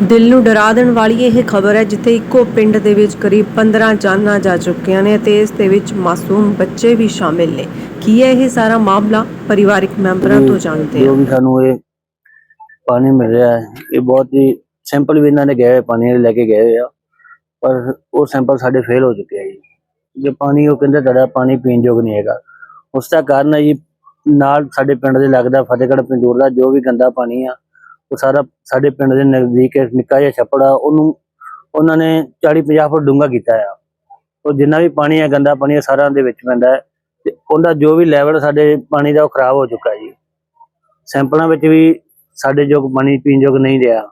ਦਿਲ ਨੂੰ ਡਰਾ ਦੇਣ ਵਾਲੀ ਇਹ ਖਬਰ ਹੈ ਜਿੱਥੇ ਇੱਕੋ ਪਿੰਡ ਦੇ ਵਿੱਚ ਕਰੀਬ 15 ਜਾਨਾਂ ਜਾ ਚੁੱਕੀਆਂ ਨੇ ਤੇ ਇਸ ਦੇ ਵਿੱਚ ਮਾਸੂਮ ਬੱਚੇ ਵੀ ਸ਼ਾਮਿਲ ਨੇ। ਕੀ ਹੈ ਇਹ ਸਾਰਾ ਮਾਮਲਾ? ਪਰਿਵਾਰਕ ਮੈਂਬਰਾਂ ਤੋਂ ਜਾਣਦੇ ਜੋ ਹਾਂ ਵੀ ਸਾਨੂੰ ਇਹ ਪਾਣੀ ਮਿਲ ਰਿਹਾ ਹੈ ਇਹ ਬਹੁਤ ਹੀ ਸੈਂਪਲ ਵੀ ਇਹਨਾਂ ਨੇ ਗਏ ਹੋਏ ਪਾਣੀ ਲੈ ਕੇ ਗਏ ਹੋਏ ਆ ਪਰ ਉਹ ਸੈਂਪਲ ਸਾਡੇ ਫੇਲ ਹੋ ਚੁੱਕੇ ਆ ਜੀ। ਜੇ ਪਾਣੀ ਉਹ ਕਹਿੰਦੇ ਤੁਹਾਡਾ ਪਾਣੀ ਪੀਣ ਯੋਗ ਨਹੀਂ ਹੈਗਾ। ਉਸ ਦਾ ਕਾਰਨ ਹੈ ਜੀ ਨਾਲ ਸਾਡੇ ਪਿੰਡ ਦੇ ਲੱਗਦਾ ਫਤਿਹਗੜ੍ਹ ਪਿੰਡੂਰ ਦਾ ਜੋ ਵੀ ਗੰਦਾ ਪਾਣੀ ਆ ਉਹ ਸਾਰਾ ਸਾਡੇ ਪਿੰਡ ਦੇ ਨਜ਼ਦੀਕ ਇੱਕ ਨਿੱਕਾ ਜਿਹਾ ਛੱਪੜ ਆ, ਉਹਨੂੰ ਉਹਨਾਂ ਨੇ 40 50 ਫੁੱਟ ਡੂੰਘਾ ਕੀਤਾ ਆ। ਉਹ ਜਿੰਨਾ ਵੀ ਪਾਣੀ ਆ, ਗੰਦਾ ਪਾਣੀ ਹੈ ਸਾਰਾ ਦੇ ਵਿੱਚ ਪੈਂਦਾ ਹੈ। ਤੇ ਉਹਦਾ ਜੋ ਵੀ ਲੈਵਲ ਸਾਡੇ ਪਾਣੀ ਦਾ ਉਹ ਖਰਾਬ ਹੋ ਚੁੱਕਾ ਜੀ। ਸੈਂਪਲਾਂ ਵਿੱਚ ਵੀ ਸਾਡੇ ਯੋਗ ਪਾਣੀ ਪੀਣ ਯੋਗ ਨਹੀਂ ਰਿਹਾ।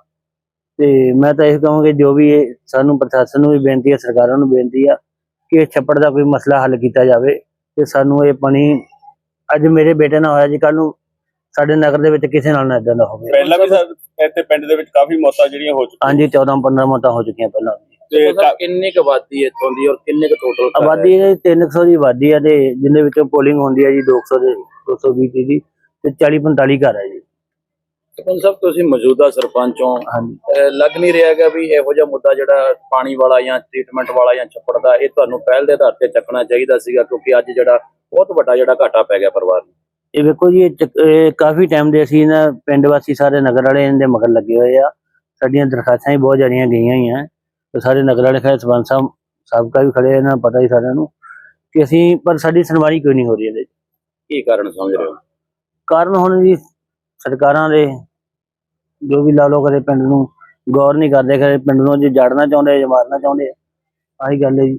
ਤੇ ਮੈਂ ਤਾਂ ਇਹ ਕਹਾਂਗਾ ਜੋ ਵੀ ਇਹ ਸਾਨੂੰ ਪ੍ਰਸ਼ਾਸਨ ਨੂੰ ਵੀ ਬੇਨਤੀ ਹੈ ਸਰਕਾਰਾਂ ਨੂੰ ਬੇਨਤੀ ਆ ਕਿ ਇਹ ਛੱਪੜ ਦਾ ਕੋਈ ਮਸਲਾ ਹੱਲ ਕੀਤਾ ਜਾਵੇ। ਤੇ ਸਾਨੂੰ ਇਹ ਪਾਣੀ ਅੱਜ ਮੇਰੇ ਬੇਟੇ ਨਾਲ ਹੋਇਆ ਜੀ ਕੱਲ ਨੂੰ ਸਾਡੇ ਨਗਰ ਦੇ ਵਿੱਚ ਕਿਸੇ ਨਾਲ ਨਾ ਇਦਾਂ ਦਾ ਹੋਵੇ। ਪਹਿਲਾਂ ਵੀ ਸਰ ਇੱਥੇ ਪਿੰਡ ਦੇ ਵਿੱਚ ਕਾਫੀ ਮੌਤਾਂ ਜਿਹੜੀਆਂ ਹੋ ਚੁੱਕੀਆਂ। ਹਾਂਜੀ 14 15 ਮੌਤਾਂ ਹੋ ਚੁੱਕੀਆਂ ਪਹਿਲਾਂ ਤੇ ਤੇ ਕਿੰਨੀ ਕੁ ਆਬਾਦੀ ਹੈ ਇੱਥੋਂ ਦੀ ਔਰ ਕਿੰਨੇ ਕੁ ਟੋਟਲ ਆਬਾਦੀ ਇਹ 300 ਦੀ ਆਬਾਦੀ ਹੈ ਤੇ ਜਿੰਦੇ ਵਿੱਚੋਂ ਪੋਲਿੰਗ ਹੁੰਦੀ ਹੈ ਜੀ 200 ਦੇ 220 ਦੀ ਤੇ 40 45 ਘਰ ਹੈ ਜੀ। ਸਰਪੰਚ ਸਾਹਿਬ ਤੁਸੀਂ ਮੌਜੂਦਾ ਸਰਪੰਚ ਹੋ। ਲੱਗ ਨਹੀਂ ਰਿਹਾ ਹੈਗਾ ਵੀ ਇਹੋ ਜਿਹਾ ਮੁੱਦਾ ਜਿਹੜਾ ਪਾਣੀ ਵਾਲਾ ਜਾਂ ਟ੍ਰੀਟਮੈਂਟ ਵਾਲਾ ਜਾਂ ਛੱਪੜ ਦਾ ਇਹ ਤੁਹਾਨੂੰ ਪਹਿਲ ਦੇ ਆਧਾਰ ਤੇ ਚੱਕਣਾ ਚਾਹੀਦਾ ਸੀਗਾ ਕਿਉਂਕਿ ਅੱਜ ਜਿਹੜਾ ਬਹੁਤ ਵੱਡਾ ਜਿਹੜਾ ਘਾਟਾ ਪੈ ਗਿਆ ਪਰਿਵਾਰ ਨੂੰ। ਇਹ ਵੇਖੋ ਜੀ ਇਹ ਕਾਫੀ ਟਾਈਮ ਦੇ ਅਸੀਂ ਨਾ ਪਿੰਡ ਵਾਸੀ ਸਾਰੇ ਨਗਰ ਵਾਲੇ ਇਹਦੇ ਮਗਰ ਲੱਗੇ ਹੋਏ ਆ। ਸਾਡੀਆਂ ਦਰਖਾਸਤਾਂ ਵੀ ਬਹੁਤ ਜਾਰੀਆਂ ਗਈਆਂ ਹੀ ਆ ਤੇ ਸਾਰੇ ਨਗਰ ਵਾਲੇ ਖੈਰ ਸਰਪੰਚ ਸਾਹਿਬ ਸਾਬਕਾ ਵੀ ਖੜੇ ਇਹਨਾਂ ਨੂੰ ਪਤਾ ਹੀ ਸਾਰਿਆਂ ਨੂੰ ਕਿ ਅਸੀਂ ਪਰ ਸਾਡੀ ਸੁਣਵਾਈ ਕੋਈ ਨਹੀਂ ਹੋ ਰਹੀ ਇਹਦੇ। ਕੀ ਕਾਰਨ ਸਮਝ ਰਹੇ ਹੋ? ਕਾਰਨ ਹੁਣ ਜੀ ਸਰਕਾਰਾਂ ਦੇ ਜੋ ਵੀ ਲਾ ਲੋ ਕਰੇ ਪਿੰਡ ਨੂੰ ਗੌਰ ਨਹੀਂ ਕਰਦੇ ਕਰੇ ਪਿੰਡ ਨੂੰ ਜੇ ਜੜਨਾ ਚਾਹੁੰਦੇ ਜਾਂ ਮਾਰਨਾ ਚਾਹੁੰਦੇ ਆਹੀ ਗੱਲ ਹੈ ਜੀ।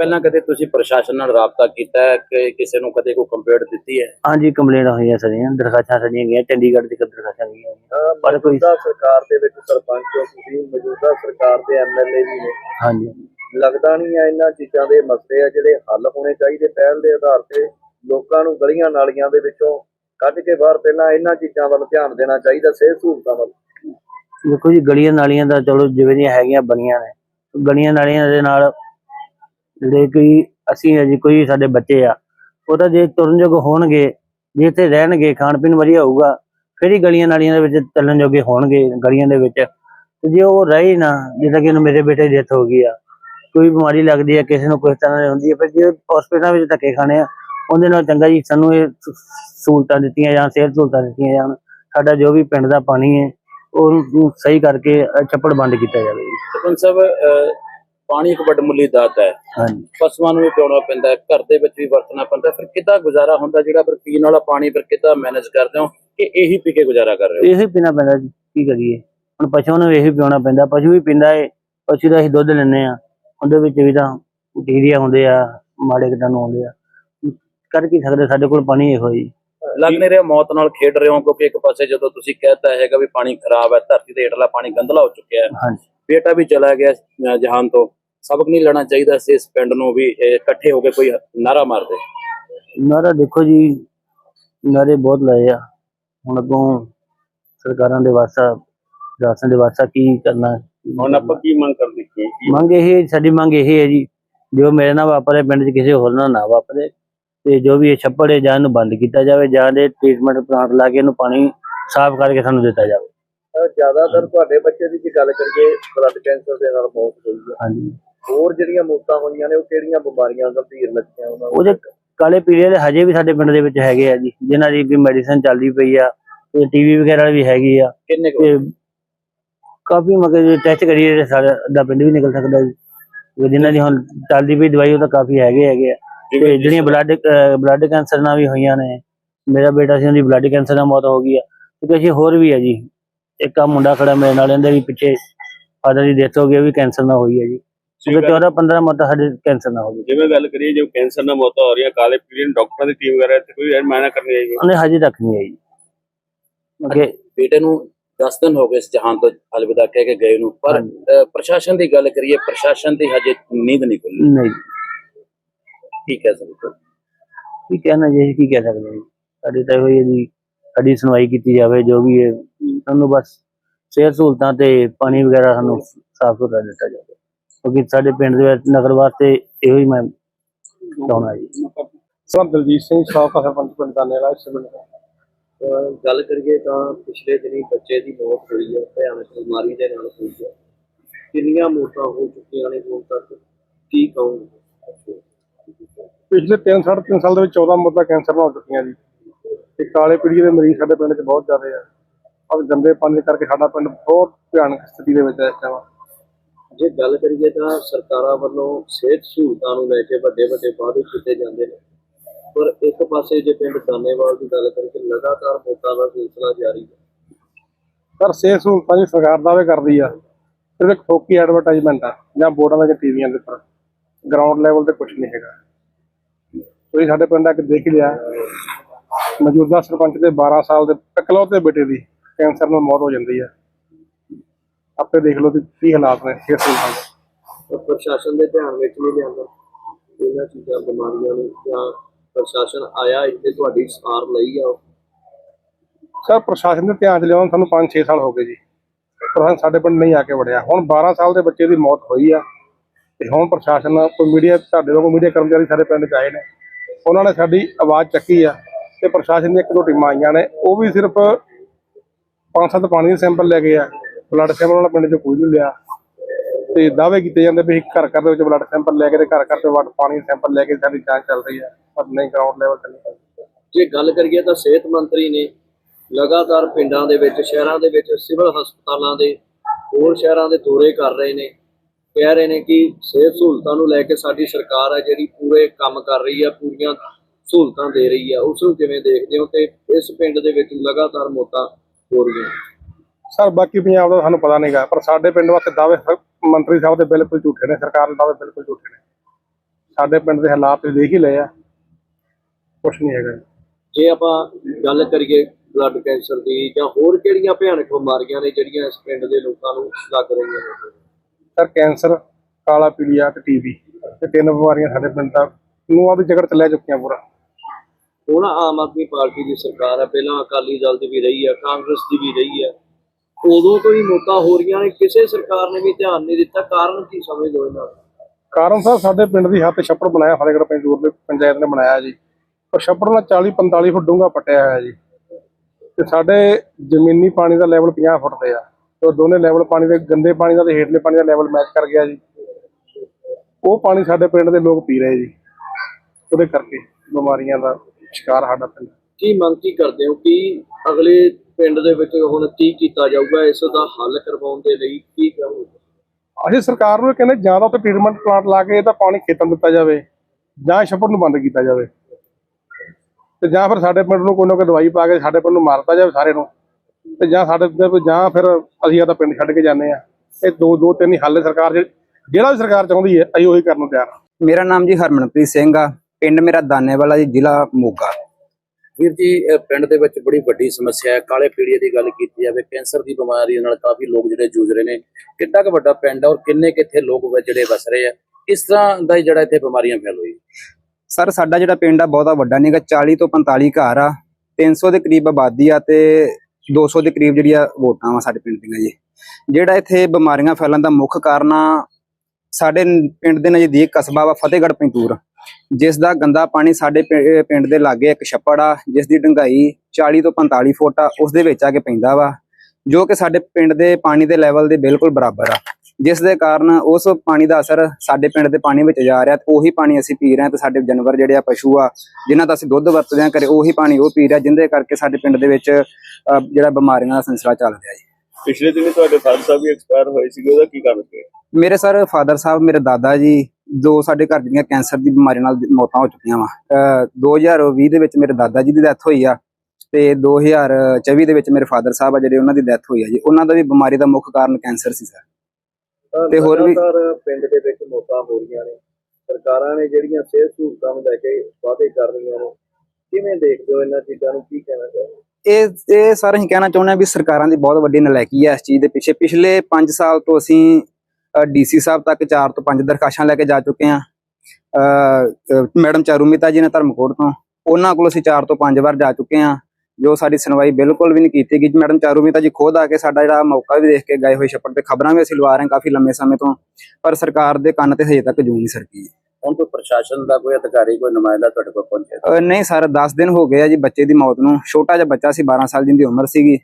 ਪਹਿਲਾਂ ਕਦੇ ਤੁਸੀਂ ਪ੍ਰਸ਼ਾਸਨ ਨਾਲ ਰਾਬਤਾ ਕੀਤਾ ਹੈ ਕਿ ਕਿਸੇ ਨੂੰ ਕਦੇ ਕੋਈ ਕੰਪਲੇਂਟ ਦਿੱਤੀ ਹੈ? ਹਾਂਜੀ ਕੰਪਲੇਂਟ ਹੋਈਆਂ ਸਾਰੀਆਂ ਦਰਖਾਸਤਾਂ ਸਾਡੀਆਂ ਗਈਆਂ ਚੰਡੀਗੜ੍ਹ ਦੀ ਦਰਖਾਸਤਾਂ ਗਈਆਂ। ਪਰ ਕੋਈ ਸਰਕਾਰ ਦੇ ਵਿੱਚ ਸਰਪੰਚ ਹੋ ਤੁਸੀਂ ਮੌਜੂਦਾ ਸਰਕਾਰ ਦੇ ਐਮਐਲਏ ਵੀ ਨੇ। ਹਾਂਜੀ। ਲੱਗਦਾ ਨਹੀਂ ਆ ਇਹਨਾਂ ਚੀਜ਼ਾਂ ਦੇ ਮਸਲੇ ਆ ਜਿਹੜੇ ਹੱਲ ਹੋਣੇ ਚਾਹੀਦੇ ਪਹਿਲ ਦੇ ਆਧਾਰ ਤੇ ਲੋਕਾਂ ਨੂੰ ਗਲੀਆਂ ਨਾਲੀਆਂ ਦੇ ਵਿੱਚੋਂ ਕੱਢ ਕੇ ਬਾਹਰ ਪਹਿਲਾਂ ਇਹਨਾਂ ਚੀਜ਼ਾਂ ਵੱਲ ਧਿਆਨ ਦੇਣਾ ਚਾਹੀਦਾ ਸਿਹਤ ਸਹੂਲਤਾਂ ਵੱਲ। ਦੇਖੋ ਜੀ ਗਲੀਆਂ ਨਾਲੀਆਂ ਦਾ ਚਲੋ ਜਿਵੇਂ ਦੀਆਂ ਹੈਗੀਆਂ ਬਣੀਆਂ ਨੇ। ਗਲੀਆਂ ਨਾਲੀਆਂ ਦੇ ਨਾਲ ਜਿਹੜੇ ਕੋਈ ਅਸੀਂ ਅਜੇ ਕੋਈ ਸਾਡੇ ਬੱਚੇ ਆ। ਉਹ ਤਾਂ ਜੇ ਤੁਰਨਯੋਗ ਹੋਣਗੇ, ਜੇ ਇੱਥੇ ਰਹਿਣਗੇ, ਖਾਣ ਪੀਣ ਵਧੀਆ ਹੋਊਗਾ, ਫਿਰ ਹੀ ਗਲੀਆਂ ਨਾਲੀਆਂ ਦੇ ਵਿੱਚ ਚੱਲਣ ਜੋਗੇ ਹੋਣਗੇ, ਗਲੀਆਂ ਦੇ ਵਿੱਚ। ਤੇ ਜੇ ਉਹ ਰਹੇ ਨਾ, ਜਿੱਦਾਂ ਕਿ ਇਹਨੂੰ ਮੇਰੇ ਬੇਟੇ ਦੀ ਡੈਥ ਹੋ ਗਈ ਆ, ਕੋਈ ਬਿਮਾਰੀ ਲੱਗਦੀ ਹੈ ਕਿਸੇ ਨੂੰ ਕਿਸ ਤਰ੍ਹਾਂ ਦੀ ਹੁੰਦੀ ਹੈ ਫਿਰ ਜੇ ਹਸਪੀਟਲਾਂ ਵਿੱਚ ਧੱਕੇ ਖਾਣੇ ਆ, ਉਹਦੇ ਨਾਲ ਚੰਗਾ ਜੀ ਸਾਨੂੰ ਇਹ ਸਹੂਲਤਾਂ ਦਿੱਤੀਆਂ ਜਾਣ, ਸਿਹਤ ਸਹੂਲਤਾਂ ਦਿੱਤੀਆਂ ਜਾਣ, ਸਾਡਾ ਜੋ ਵੀ ਪਿੰਡ ਦਾ ਪਾਣੀ ਹੈ, ਉਹਨੂੰ ਸਹੀ ਕਰਕੇ ਛੱਪੜ ਬੰਦ ਕੀਤਾ ਜਾਵੇ ਜੀ। ਸਰਪੰਚ ਸਾਹਿਬ ਪਾਣੀ ਇੱਕ ਵੱਡਮੁੱਲੀ ਦਾਤ ਹੈ। ਹਾਂਜੀ। ਪਸ਼ੂਆਂ ਨੂੰ ਵੀ ਪਿਉਣਾ ਪੈਂਦਾ ਹੈ ਘਰ ਦੇ ਵਿੱਚ ਵੀ ਵਰਤਣਾ ਪੈਂਦਾ ਫਿਰ ਕਿੱਦਾਂ ਗੁਜ਼ਾਰਾ ਹੁੰਦਾ ਜਿਹੜਾ ਫਿਰ ਪੀਣ ਵਾਲਾ ਪਾਣੀ ਫਿਰ ਕਿੱਦਾਂ ਮੈਨੇਜ ਕਰਦੇ ਹੋ ਕਿ ਇਹੀ ਪੀ ਕੇ ਗੁਜ਼ਾਰਾ ਕਰ ਰਹੇ ਹੋ? ਇਹੀ ਪੀਣਾ ਪੈਂਦਾ ਜੀ ਕੀ ਕਰੀਏ? ਹੁਣ ਪਸ਼ੂਆਂ ਨੂੰ ਇਹੀ ਪਿਉਣਾ ਪੈਂਦਾ। ਪਸ਼ੂ ਵੀ ਪੀਂਦਾ ਏ ਪਸ਼ੂ ਦਾ ਅਸੀਂ ਦੁੱਧ ਲੈਂਦੇ ਆ ਉਹਦੇ ਵਿੱਚ ਵੀ ਤਾਂ ਬੈਕਟੀਰੀਆ ਹੁੰਦੇ ਆ ਮਾੜੇ ਕੀਟਾਣੂ ਹੁੰਦੇ ਆ। ਕਰ ਕੀ ਸਕਦੇ ਸਾਡੇ ਕੋਲ ਪਾਣੀ ਇਹੋ ਜੀ ਲੱਗ ਨਹੀਂ ਰਿਹਾ ਮੌਤ ਨਾਲ ਖੇਡ ਰਹੇ ਹੋ? ਕਿਉਂਕਿ ਇੱਕ ਪਾਸੇ ਜਦੋਂ ਤੁਸੀਂ ਕਹਿਤਾ ਹੈਗਾ ਵੀ ਪਾਣੀ ਖਰਾਬ ਹੈ ਧਰਤੀ ਦੇ ਹੇਠਲਾ ਪਾਣੀ ਗੰਦਲਾ ਹੋ ਚੁੱਕਿਆ ਹੈ। ਹਾਂਜੀ। ਬੇਟਾ ਵੀ ਚਲਾ ਗਿਆ ਜਹਾਨ ਤੋਂ। ਸਬਕ ਨਹੀਂ ਲੈਣਾ ਚਾਹੀਦਾ ਸੀ ਇਸ ਪਿੰਡ ਨੂੰ ਵੀ ਇਕੱਠੇ ਹੋ ਕੇ ਕੋਈ ਨਾਰਾ ਮਾਰਦੇ। ਨਾਰਾ ਦੇਖੋ ਜੀ ਨਾਰੇ ਬਹੁਤ ਲਏ ਆ। ਹੁਣ ਅੱਗੋਂ ਸਰਕਾਰਾਂ ਦੇ ਵਾਸਤਾ ਰਾਸ਼ਨ ਦੇ ਵਾਸਤਾ ਕੀ ਕਰਨਾ ਹੁਣ ਆਪਾਂ ਕੀ ਮੰਗ ਕਰਦੇ ਕੀ ਮੰਗ ਇਹ ਸਾਡੀ ਮੰਗ ਇਹ ਹੈ ਜੀ ਜੋ ਮੇਰੇ ਨਾਲ ਵਾਪਰੇ ਪਿੰਡ 'ਚ ਕਿਸੇ ਹੋਰ ਨਾਲ ਨਾ ਵਾਪਰੇ ਤੇ ਜੋ ਵੀ ਇਹ ਛੱਪੜ ਹੈ ਜਾਂ ਇਹਨੂੰ ਬੰਦ ਕੀਤਾ ਜਾਵੇ ਜਾਂ ਦੇ ਟ੍ਰੀਟਮੈਂਟ ਪਲਾਂਟ ਲਾ ਕੇ ਇਹਨੂੰ ਪਾਣੀ ਸਾਫ਼ ਕਰਕੇ ਸਾਨੂੰ ਦਿੱਤਾ ਜਾਵੇ। ਜ਼ਿਆਦਾਤਰ ਤੁਹਾਡੇ ਬੱਚੇ ਦੀ ਜੇ ਗੱਲ ਕਰੀਏ ਬਲੱਡ ਕੈਂਸਰ ਦੇ ਨਾਲ ਮੌਤ ਹੋਈ ਹੈ ਹਾਂਜੀ। ਹੋਰ ਜਿਹੜੀਆਂ ਮੌਤਾਂ ਹੋਈਆਂ ਨੇ ਉਹ ਕਿਹੜੀਆਂ ਬਿਮਾਰੀਆਂ ਗੰਭੀਰ ਲੱਗੀਆਂ ਉਹਨਾਂ ਨੂੰ? ਉਹਦੇ ਕਾਲੇ ਪੀਲੇ ਦੇ ਹਜੇ ਵੀ ਸਾਡੇ ਪਿੰਡ ਦੇ ਵਿੱਚ ਹੈਗੇ ਆ ਜੀ ਜਿਨ੍ਹਾਂ ਦੀ ਕੋਈ ਮੈਡੀਸਨ ਚੱਲਦੀ ਪਈ ਆ ਤੇ ਟੀਵੀ ਵਗੈਰਾ ਵੀ ਹੈਗੀ ਆ। ਕਿੰਨੇ ਕੁ ਤੇ ਕਾਫੀ ਮਗਰ ਜੇ ਟੈਸਟ ਕਰੀਏ ਤੇ ਸਾਡਾ ਅੱਧਾ ਪਿੰਡ ਵੀ ਨਿਕਲ ਸਕਦਾ ਜੀ। ਤੇ ਜਿਨ੍ਹਾਂ ਦੀ ਹੁਣ ਚੱਲਦੀ ਪਈ ਦਵਾਈ ਉਹ ਤਾਂ ਕਾਫੀ ਹੈਗੇ ਹੈਗੇ ਆ। ਤੇ ਜਿਹੜੀਆਂ ਬਲੱਡ ਬਲੱਡ ਕੈਂਸਰ ਨਾਲ ਵੀ ਹੋਈਆਂ ਨੇ ਮੇਰਾ ਬੇਟਾ ਸੀ ਉਹਦੀ ਬਲੱਡ ਕੈਂਸਰ ਨਾਲ ਮੌਤ ਹੋ ਗਈ ਆ। ਤੇ ਕੁਛ ਹੋਰ ਵੀ ਆ ਜੀ ਇੱਕ ਆ ਮੁੰਡਾ ਖੜਾ ਮੇਰੇ ਨਾਲ ਇਹਦੇ ਵੀ ਪਿੱਛੇ ਫਾਦਰ ਦੀ ਡੈਥ ਹੋ ਗਈ ਉਹ ਵੀ ਕੈਂਸਰ ਨਾਲ ਹੋਈ ਹੈ ਜੀ। ਕਿਉਂਕਿ 14 15 ਮੌਤਾਂ ਸਾਡੇ ਕੈਂਸਰ ਨਾਲ ਹੋ ਗਈ ਜਿਵੇਂ ਗੱਲ ਕਰੀਏ ਜੇ ਕੈਂਸਰ ਨਾਲ ਮੌਤਾਂ ਹੋ ਰਹੀਆਂ ਕਾਲੇ ਪੀਲੇ ਨੂੰ ਡਾਕਟਰਾਂ ਦੀ ਟੀਮ ਵਗੈਰਾ ਇੱਥੇ ਕੋਈ ਮਾਇਨਾ ਕਰਨੀ ਆਏਗੀ ਉਹਨੇ ਹਜੇ ਨਹੀਂ ਆਈ। ਅੱਗੇ ਬੇਟੇ ਨੂੰ 10 ਦਿਨ ਹੋ ਗਏ ਇਸ ਜਹਾਨ ਤੋਂ ਅਲਵਿਦਾ ਕਹਿ ਕੇ ਗਏ ਨੂੰ ਪਰ ਪ੍ਰਸ਼ਾਸਨ ਦੀ ਗੱਲ ਕਰੀਏ ਪ੍ਰਸ਼ਾਸਨ ਦੀ ਹਜੇ ਨੀਂਦ ਨਹੀਂ ਖੁੱਲੀ। ਨਹੀਂ। ਠੀਕ ਹੈ? ਸਰ ਕੀ ਕਹਿਣਾ ਜੀ ਕੀ ਕਹਿ ਸਕਦੇ ਹਾਂ ਸਾਡੀ ਤਾਂ ਇਹੋ ਹੀ ਹੈ ਜੀ ਸਾਡੀ ਸੁਣਵਾਈ ਕੀਤੀ ਜਾਵੇ ਜੋ ਵੀ ਹੈ। ਸਾਨੂੰ ਬਸ ਸਿਹਤ ਸਹੂਲਤਾਂ ਤੇ ਪਾਣੀ ਵਗੈਰਾ ਸਾਨੂੰ ਸਾਫ਼ ਸੁਥਰਾ ਦਿੱਤਾ ਜਾਵੇ। ਕਿਉਂਕਿ ਸਾਡੇ ਪਿੰਡ ਦੇ ਵਿੱਚ ਨਗਰ ਵਾਸਤੇ ਇਹੋ ਹੀ ਮੈਂ ਚਾਹੁੰਦਾ ਜੀ। ਸਰ ਦਲਜੀਤ ਸਿੰਘ ਸਾਫ਼ ਸਰਪੰਚ ਪਿੰਡ ਦਾ ਨੇੜਾ ਇਸ ਪਿੰਡ ਦਾ ਗੱਲ ਕਰੀਏ ਤਾਂ ਪਿਛਲੇ ਦਿਨੀ ਬੱਚੇ ਦੀ ਮੌਤ ਹੋਈ ਹੈ ਭਿਆਨਕ ਬਿਮਾਰੀ ਦੇ ਨਾਲ ਹੋਈ ਹੈ। ਕਿੰਨੀਆਂ ਮੌਤਾਂ ਹੋ ਚੁੱਕੀਆਂ ਨੇ ਹੁਣ ਤੱਕ? ਕੀ ਕਹੋਗੇ? ਪਿਛਲੇ 3 ਸਾਢੇ ਤਿੰਨ ਸਾਲ ਦੇ ਵਿੱਚ 14 ਮੌਤਾਂ ਕੈਂਸਰ ਨਾਲ ਹੋ ਚੁੱਕੀਆਂ ਜੀ। ਤੇ ਕਾਲੇ ਪੀੜ੍ਹੀ ਦੇ ਮਰੀਜ਼ ਸਾਡੇ ਪਿੰਡ 'ਚ ਬਹੁਤ ਜ਼ਿਆਦਾ ਆ। ਔਰ ਗੰਦੇ ਪਾਣੀ ਕਰਕੇ ਸਾਡਾ ਪਿੰਡ ਬਹੁਤ ਭਿਆਨਕ ਸਥਿਤੀ ਦੇ ਵਿੱਚ ਹੈ ਇਸ ਟਾਈਮ ਜੇ ਗੱਲ ਕਰੀਏ ਤਾਂ ਸਰਕਾਰਾਂ ਵੱਲੋਂ ਸਿਹਤ ਸਹੂਲਤਾਂ ਨੂੰ ਲੈ ਕੇ ਵੱਡੇ ਵੱਡੇ ਵਾਅਦੇ ਕੀਤੇ ਜਾਂਦੇ ਨੇ। ਪਰ ਇੱਕ ਪਾਸੇ ਜੇ ਪਿੰਡ ਦਾਨੇਵਾਲ ਦੀ ਗੱਲ ਕਰੀਏ ਲਗਾਤਾਰ ਮੌਤਾਂ ਦਾ ਸਿਲਸਿਲਾ ਜਾਰੀ ਹੈ। ਪਰ ਸਿਹਤ ਸਹੂਲਤਾਂ ਦੀ ਸਰਕਾਰ ਦਾਅਵੇ ਕਰਦੀ ਆ। ਸਿਰਫ ਇੱਕ ਫੋਕੀ ਐਡਵਰਟਾਈਜ਼ਮੈਂਟ ਆ, ਜਾਂ ਬੋਰਡਾਂ ਦੇ ਟੀਵੀਆਂ ਦੇ ਉੱਪਰ। ਗਰਾਊਂਡ ਲੈਵਲ ਤੇ ਕੁਝ ਨਹੀਂ ਹੈਗਾ। ਤੁਸੀਂ ਸਾਡੇ ਪਿੰਡ ਆ ਕੇ ਦੇਖ ਹੀ ਲਿਆ। ਮੌਜੂਦਾ ਸਰਪੰਚ ਦੇ 12 ਸਾਲ ਦੇ ਇਕਲੌਤੇ ਬੇਟੇ ਦੀ ਕੈਂਸਰ ਨਾਲ ਮੌਤ ਹੋ ਜਾਂਦੀ ਹੈ ਆਪੇ ਦੇਖ ਲਓ ਕਿ ਕੀ ਹਾਲਾਤ ਨੇ ਦੇ ਪਰ ਪ੍ਰਸ਼ਾਸਨ ਦੇ ਧਿਆਨ ਵਿੱਚ ਨਹੀਂ ਲਿਆਂਦਾ ਇਹਨਾਂ ਚੀਜ਼ਾਂ ਬਿਮਾਰੀਆਂ ਨੂੰ ਜਾਂ ਪ੍ਰਸ਼ਾਸਨ ਆਇਆ ਇੱਥੇ ਤੁਹਾਡੀ ਸਾਰ ਲਈ ਆ ਸਰ ਪ੍ਰਸ਼ਾਸਨ ਦੇ ਧਿਆਨ ਚ ਲਿਆਉਣ ਸਾਨੂੰ 5-6 ਸਾਲ ਹੋ ਗਏ ਜੀ। ਪ੍ਰਸ਼ਾਸਨ ਸਾਡੇ ਪਿੰਡ ਨਹੀਂ ਆ ਕੇ ਵੜਿਆ। ਹੁਣ 12 ਸਾਲ ਦੇ ਬੱਚੇ ਦੀ ਮੌਤ ਹੋਈ ਆ। ਤੇ ਹੁਣ ਪ੍ਰਸ਼ਾਸਨ ਕੋਈ ਮੀਡੀਆ ਤੁਹਾਡੇ ਲੋਕੋ ਮੀਡੀਆ ਕਰਮਚਾਰੀ ਸਾਡੇ ਪਿੰਡ ਚ ਆਏ ਨੇ। ਉਹਨਾਂ ਨੇ ਸਾਡੀ ਆਵਾਜ਼ ਚੱਕੀ ਆ ਤੇ ਪ੍ਰਸ਼ਾਸਨ ਦੀਆਂ ਇੱਕ ਦੋ ਟੀਮਾਂ ਆਈਆਂ ਨੇ। ਉਹ ਵੀ ਸਿਰਫ ਪੰਜ ਸੱਤ ਪਾਣੀ ਦੇ ਸੈਂਪਲ ਲੈ ਗਏ ਆ। ਬਲੱਡ ਸੈਂਪਲ ਉਹਨਾਂ ਪਿੰਡ ਚੋਂ ਕੋਈ ਨਹੀਂ ਲਿਆ। ਤੇ ਦਾਅਵੇ ਕੀਤੇ ਜਾਂਦੇ ਵੀ ਘਰ ਘਰ ਦੇ ਵਿੱਚ ਬਲੱਡ ਸੈਂਪਲ ਲੈ ਕੇ ਤੇ ਘਰ ਘਰ ਤੇ ਵੱਡ ਪਾਣੀ ਸੈਂਪਲ ਲੈ ਕੇ ਸਾਡੀ ਜਾਂਚ ਚੱਲ ਰਹੀ ਹੈ, ਪਰ ਨਹੀਂ ਗਰਾਊਂਡ ਲੈਵਲ ਤੇ ਨਹੀਂ ਜੇ ਗੱਲ ਕਰੀਏ ਤਾਂ ਸਿਹਤ ਮੰਤਰੀ ਨੇ ਲਗਾਤਾਰ ਪਿੰਡਾਂ ਦੇ ਵਿੱਚ, ਸ਼ਹਿਰਾਂ ਦੇ ਵਿੱਚ, ਸਿਵਲ ਹਸਪਤਾਲਾਂ ਦੇ ਹੋਰ ਸ਼ਹਿਰਾਂ ਦੇ ਦੌਰੇ ਕਰ ਰਹੇ ਨੇ। ਕਹਿ ਰਹੇ ਨੇ ਕਿ ਸਿਹਤ ਸਹੂਲਤਾਂ ਨੂੰ ਲੈ ਕੇ ਸਾਡੀ ਸਰਕਾਰ ਹੈ ਜਿਹੜੀ ਪੂਰੇ ਕੰਮ ਕਰ ਰਹੀ ਹੈ, ਪੂਰੀਆਂ ਸਹੂਲਤਾਂ ਦੇ ਰਹੀ ਹੈ। ਉਸ ਨੂੰ ਕਿਵੇਂ ਦੇਖਦੇ ਹੋ ਤੇ ਇਸ ਪਿੰਡ ਦੇ ਵਿੱਚ ਲਗਾਤਾਰ ਮੌਤਾਂ ਹੋ ਰਹੀਆਂ ਸਰ ਬਾਕੀ ਪੰਜਾਬ ਦਾ ਸਾਨੂੰ ਪਤਾ ਨਹੀਂਗਾ ਪਰ ਸਾਡੇ ਪਿੰਡ ਵਾਸਤੇ ਦਾਅਵੇ ਮੰਤਰੀ ਸਾਹਿਬ ਦੇ ਬਿਲਕੁਲ ਝੂਠੇ ਨੇ ਸਰਕਾਰ ਦੇ ਦਾਅਵੇ ਬਿਲਕੁਲ ਝੂਠੇ ਨੇ। ਸਾਡੇ ਪਿੰਡ ਦੇ ਹਾਲਾਤ ਤੁਸੀਂ ਦੇਖ ਹੀ ਲਏ ਆ ਕੁਛ ਨਹੀਂ ਹੈਗਾ। ਜੀ। ਆਪਾਂ ਗੱਲ ਕਰੀਏ ਬਲੱਡ ਕੈਂਸਰ ਦੀ ਜਾਂ ਹੋਰ ਕਿਹੜੀਆਂ ਭਿਆਨਕ ਬਿਮਾਰੀਆਂ ਨੇ ਜਿਹੜੀਆਂ ਇਸ ਪਿੰਡ ਦੇ ਲੋਕਾਂ ਨੂੰ ਲੱਗ ਰਹੀਆਂ ਨੇ? ਸਰ ਕੈਂਸਰ ਕਾਲਾ ਪੀਲੀਆ ਤੇ ਟੀਬੀ ਇਹ ਤਿੰਨ ਬਿਮਾਰੀਆਂ ਸਾਡੇ ਪਿੰਡ ਦਾ ਨੂੰਹਾਂ ਦੀ ਜਗੜ ਚ ਲੈ ਚੁੱਕੀਆਂ ਪੂਰਾ। ਹੁਣ ਆਮ ਆਦਮੀ ਪਾਰਟੀ ਦੀ ਸਰਕਾਰ ਹੈ ਪਹਿਲਾਂ ਅਕਾਲੀ ਦਲ ਦੀ ਵੀ ਰਹੀ ਹੈ ਕਾਂਗਰਸ ਦੀ ਵੀ ਰਹੀ ਹੈ ਉਦੋਂ ਤੋਂ ਹੀ ਮੌਤਾਂ ਹੋ ਰਹੀਆਂ ਨੇ ਕਿਸੇ ਸਰਕਾਰ ਨੇ ਵੀ ਧਿਆਨ ਨਹੀਂ ਦਿੱਤਾ। ਕਾਰਨ ਕੀ ਸਮਝ ਲਓ ਇਹਨਾਂ ਦਾ? ਕਾਰਨ ਸਰ ਸਾਡੇ ਪਿੰਡ ਦੀ ਹੱਥ ਛੱਪੜ ਬਣਾਇਆ ਫਤਿਹਗੜ੍ਹ ਪੰਜੂਰ ਦੇ ਪੰਚਾਇਤ ਨੇ ਬਣਾਇਆ ਜੀ। ਉਹ ਛੱਪੜ ਨਾਲ 40 45 ਫੁੱਟ ਡੂੰਘਾ ਪੱਟਿਆ ਹੋਇਆ ਜੀ। ਤੇ ਸਾਡੇ ਜ਼ਮੀਨੀ ਪਾਣੀ ਦਾ ਲੈਵਲ 50 ਫੁੱਟ ਤੇ ਆ। ਤੇ ਦੋਨੇ ਲੈਵਲ ਪਾਣੀ ਦੇ ਗੰਦੇ ਪਾਣੀ ਦਾ ਤੇ ਹੇਠਲੇ ਪਾਣੀ ਦਾ ਲੈਵਲ ਮੈਚ ਕਰ ਗਿਆ ਜੀ। ਉਹ ਪਾਣੀ ਸਾਡੇ ਪਿੰਡ ਦੇ ਲੋਕ ਪੀ ਰਹੇ ਜੀ। ਉਹਦੇ ਕਰਕੇ ਬਿਮਾਰੀਆਂ ਦਾ ਸ਼ਿਕਾਰ ਸਾਡਾ ਪਿੰਡ। ਕੀ ਮੰਗ ਕੀ ਕਰਦੇ ਹੋ? ਕਿ ਅਗਲੇ ਪਿੰਡ ਦੇ ਵਿੱਚ ਹੁਣ ਕੀ ਕੀਤਾ ਜਾਊਗਾ? ਇਸ ਦਾ ਹੱਲ ਕਰਵਾਉਣ ਦੇ ਲਈ ਕੀ ਕਰੋਗੇ ਅਸੀਂ ਸਰਕਾਰ ਨੂੰ ਇਹ ਕਹਿੰਦੇ ਜਾਂ ਤਾਂ ਟ੍ਰੀਟਮੈਂਟ ਪਲਾਂਟ ਲਾ ਕੇ ਇਹਦਾ ਪਾਣੀ ਖੇਤਾਂ ਨੂੰ ਦਿੱਤਾ ਜਾਵੇ ਜਾਂ ਛੱਪੜ ਨੂੰ ਬੰਦ ਕੀਤਾ ਜਾਵੇ। ਤੇ ਜਾਂ ਫਿਰ ਸਾਡੇ ਪਿੰਡ ਨੂੰ ਕੋਈ ਨਾ ਕੋਈ ਦਵਾਈ ਪਾ ਕੇ ਸਾਡੇ ਪਿੰਡ ਨੂੰ ਮਾਰਤਾ ਜਾਵੇ ਸਾਰੇ ਨੂੰ। ਤੇ ਜਾਂ ਸਾਡੇ ਤੇ ਜਾਂ ਫਿਰ ਅਸੀਂ ਆਦਾ ਪਿੰਡ ਛੱਡ ਕੇ ਜਾਂਦੇ ਆ ਇਹ ਦੋ ਦੋ ਤਿੰਨ ਹੀ ਹੱਲ ਸਰਕਾਰ ਜਿਹੜੀ- ਜਿਹੜਾ ਵੀ ਸਰਕਾਰ ਚਾਹੁੰਦੀ ਹੈ ਅਸੀਂ ਉਹੀ ਕਰਨ ਨੂੰ ਤਿਆਰ ਹਾਂ। ਮੇਰਾ ਨਾਮ ਜੀ ਹਰਮਨਪ੍ਰੀਤ ਸਿੰਘ ਆ। ਪਿੰਡ ਮੇਰਾ ਦਾਨੇਵਾਲਾ ਜੀ ਜ਼ਿਲ੍ਹਾ ਮੋਗਾ। ਵੀਰ ਜੀ ਪਿੰਡ ਦੇ ਵਿੱਚ ਬੜੀ ਵੱਡੀ ਸਮੱਸਿਆ ਹੈ। ਕਾਲੇ ਪੀੜੀਏ ਦੀ ਗੱਲ ਕੀਤੀ ਜਾਵੇ, ਕੈਂਸਰ ਦੀ ਬਿਮਾਰੀ ਨਾਲ ਕਾਫੀ ਲੋਕ ਜਿਹੜੇ ਜੂਝ ਰਹੇ ਨੇ। ਕਿੰਨਾ ਕੁ ਵੱਡਾ ਪਿੰਡ ਹੈ ਔਰ ਕਿੰਨੇ ਕਿੱਥੇ ਲੋਕ ਵਾ, ਜਿਹੜੇ ਵਸ ਰਹੇ ਆ। ਇਸ ਤਰ੍ਹਾਂ ਦਾ ਹੀ ਜਿਹੜਾ ਇੱਥੇ ਬਿਮਾਰੀਆਂ ਫੈਲ ਹੋਈ ਸਰ, ਸਾਡਾ ਜਿਹੜਾ ਪਿੰਡ ਆ ਬਹੁਤਾ ਵੱਡਾ ਨਹੀਂਗਾ 40 ਤੋਂ 45 ਘਰ ਆ। 300 ਦੇ ਕਰੀਬ ਆਬਾਦੀ ਆ ਤੇ 200 ਦੇ ਕਰੀਬ ਜਿਹੜੀਆਂ ਵੋਟਾਂ ਵਾ ਸਾਡੇ ਪਿੰਡ ਦੀਆਂ ਜੀ। ਜਿਹੜਾ ਇੱਥੇ ਬਿਮਾਰੀਆਂ ਫੈਲਣ ਦਾ ਮੁੱਖ ਕਾਰਨ ਆ, ਸਾਡੇ ਪਿੰਡ ਦੇ ਨਜ਼ਦੀਕ ਕਸਬਾ ਵਾ ਫਤਿਹਗੜ੍ਹ ਪੈਂਤੂਰ ਜਿਸ ਦਾ ਗੰਦਾ ਪਾਣੀ ਸਾਡੇ ਪਿੰਡ ਦੇ ਲਾਗੇ ਇੱਕ ਛੱਪੜ ਆ ਜਿਸ ਦੀ ਡੂੰਘਾਈ 40 ਤੋਂ 45 ਫੁੱਟ ਆ ਉਸ ਦੇ ਵਿੱਚ ਆ ਕੇ ਪੈਂਦਾ ਵਾ ਜੋ ਕਿ ਸਾਡੇ ਪਿੰਡ ਦੇ ਪਾਣੀ ਦੇ ਲੈਵਲ ਦੇ ਬਿਲਕੁਲ ਬਰਾਬਰ ਆ। ਜਿਸ ਦੇ ਕਾਰਨ ਉਸ ਪਾਣੀ ਦਾ ਅਸਰ ਸਾਡੇ ਪਿੰਡ ਦੇ ਪਾਣੀ ਵਿੱਚ ਜਾ ਰਿਹਾ ਤੇ ਉਹੀ ਪਾਣੀ ਅਸੀਂ ਪੀ ਰਹੇ ਹਾਂ ਤੇ ਸਾਡੇ ਜਾਨਵਰ ਜਿਹੜੇ ਆ ਪਸ਼ੂ ਆ ਜਿਨ੍ਹਾਂ ਦਾ ਅਸੀਂ ਦੁੱਧ ਵਰਤਦੇ ਹਾਂ ਘਰੇ ਉਹੀ ਪਾਣੀ ਉਹ ਪੀ ਰਿਹਾ ਜਿੰਦੇ ਕਰਕੇ ਸਾਡੇ ਪਿੰਡ ਦੇ ਵਿੱਚ ਜਿਹੜਾ ਬਿਮਾਰੀਆਂ ਦਾ ਸਿਲਸਿਲਾ ਚੱਲ ਰਿਹਾ ਜੀ। ਪਿਛਲੇ ਦਿਨੀ ਤੁਹਾਡੇ ਫਾਦਰ ਸਾਹਿਬ ਵੀ ਐਕਸਪਾਇਰ ਹੋਏ ਸੀਗੇ ਉਹਦਾ ਕੀ ਕਾਰਨ ਸੀ ਮੇਰੇ ਸਰ ਫਾਦਰ ਸਾਹਿਬ ਮੇਰੇ ਦਾਦਾ ਜੀ ਦੋ ਸਾਡੇ ਘਰ ਜਿਹੜੀਆਂ ਕੈਂਸਰ ਦੀ ਬਿਮਾਰੀ ਨਾਲ ਮੌਤਾਂ ਹੋ ਚੁੱਕੀਆਂ ਵਾ। 2020 ਦੇ ਵਿੱਚ ਮੇਰੇ ਦਾਦਾ ਜੀ ਦੀ ਡੈਥ ਹੋਈ ਆ ਤੇ 2024 ਦੇ ਵਿੱਚ ਮੇਰੇ ਫਾਦਰ ਸਾਹਿਬ ਆ ਜਿਹੜੇ ਉਹਨਾਂ ਦੀ ਡੈਥ ਹੋਈ ਆ ਜੀ। ਉਹਨਾਂ ਦਾ ਵੀ ਬਿਮਾਰੀ ਦਾ ਮੁੱਖ ਕਾਰਨ ਕੈਂਸਰ ਸੀ ਸਰ ਤਾਂ ਹੋਰ ਵੀ- ਪਿੰਡ ਦੇ ਵਿੱਚ ਮੌਤਾਂ ਹੋ ਰਹੀਆਂ ਨੇ। ਸਰਕਾਰਾਂ ਨੇ ਜਿਹੜੀਆਂ ਸਿਹਤ ਸਹੂਲਤਾਂ ਨੂੰ ਲੈ ਕੇ ਵਾਅਦੇ ਕਰ ਰਹੀਆਂ ਨੇ ਕਿਵੇਂ ਦੇਖਦੇ ਹੋ ਇਹਨਾਂ ਚੀਜ਼ਾਂ ਨੂੰ? ਕੀ ਕਹਿਣਾ ਚਾਹੁੰਦੇ ਇਹ ਇਹ ਸਰ ਅਸੀਂ ਕਹਿਣਾ ਚਾਹੁੰਦੇ ਹਾਂ ਵੀ ਸਰਕਾਰਾਂ ਦੀ ਬਹੁਤ ਵੱਡੀ ਨਲਾਇਕੀ ਹੈ ਇਸ ਚੀਜ਼ ਦੇ ਪਿੱਛੇ। ਪਿਛਲੇ 5 ਸਾਲ ਤੋਂ ਅਸੀਂ ਡੀਸੀ ਸਾਹਿਬ ਤੱਕ 4 ਤੋਂ 5 ਦਰਖਾਸ਼ਾਂ ਲੈ ਕੇ ਜਾ ਚੁੱਕੇ ਹਾਂ। ਮੈਡਮ ਚਾਰੂਮਿਤਾ ਜੀ ਨੇ ਧਰਮਕੋਟ ਤੋਂ ਉਹਨਾਂ ਕੋਲ ਅਸੀਂ 4 ਤੋਂ 5 ਵਾਰ ਜਾ ਚੁੱਕੇ ਹਾਂ। ਜੋ ਸਾਡੀ ਸੁਣਵਾਈ ਬਿਲਕੁਲ ਵੀ ਨਹੀਂ ਕੀਤੀ ਗਈ। ਮੈਡਮ ਚਾਰੂਮਿਤਾ ਜੀ ਖੁਦ ਆ ਕੇ ਸਾਡਾ ਜਿਹੜਾ ਮੌਕਾ ਵੀ ਦੇਖ ਕੇ ਗਏ ਹੋਏ ਛੱਪੜ ਤੇ। ਖਬਰਾਂ ਵੀ ਅਸੀਂ ਲਵਾ ਰਹੇ ਹਾਂ ਕਾਫੀ ਲੰਮੇ ਸਮੇਂ ਤੋਂ ਪਰ ਸਰਕਾਰ ਦੇ ਕੰਨ ਤੇ ਹਜੇ ਤੱਕ ਜੂੰ ਨਹੀਂ ਸਰਕੀ। ਹੁਣ ਕੋਈ ਪ੍ਰਸ਼ਾਸਨ ਦਾ ਕੋਈ ਅਧਿਕਾਰੀ ਕੋਈ ਨੁਮਾਇੰਦਾ ਤੁਹਾਡੇ ਕੋਲ ਪਹੁੰਚਿਆ? ਨਹੀਂ ਸਰ 10 ਦਿਨ ਹੋ ਗਏ ਆ ਜੀ ਬੱਚੇ ਦੀ ਮੌਤ ਨੂੰ। ਛੋਟਾ ਜਿਹਾ ਬੱਚਾ ਸੀ 12 ਸਾਲ ਜਿੰਦੀ ਉਮਰ ਸੀਗੀ।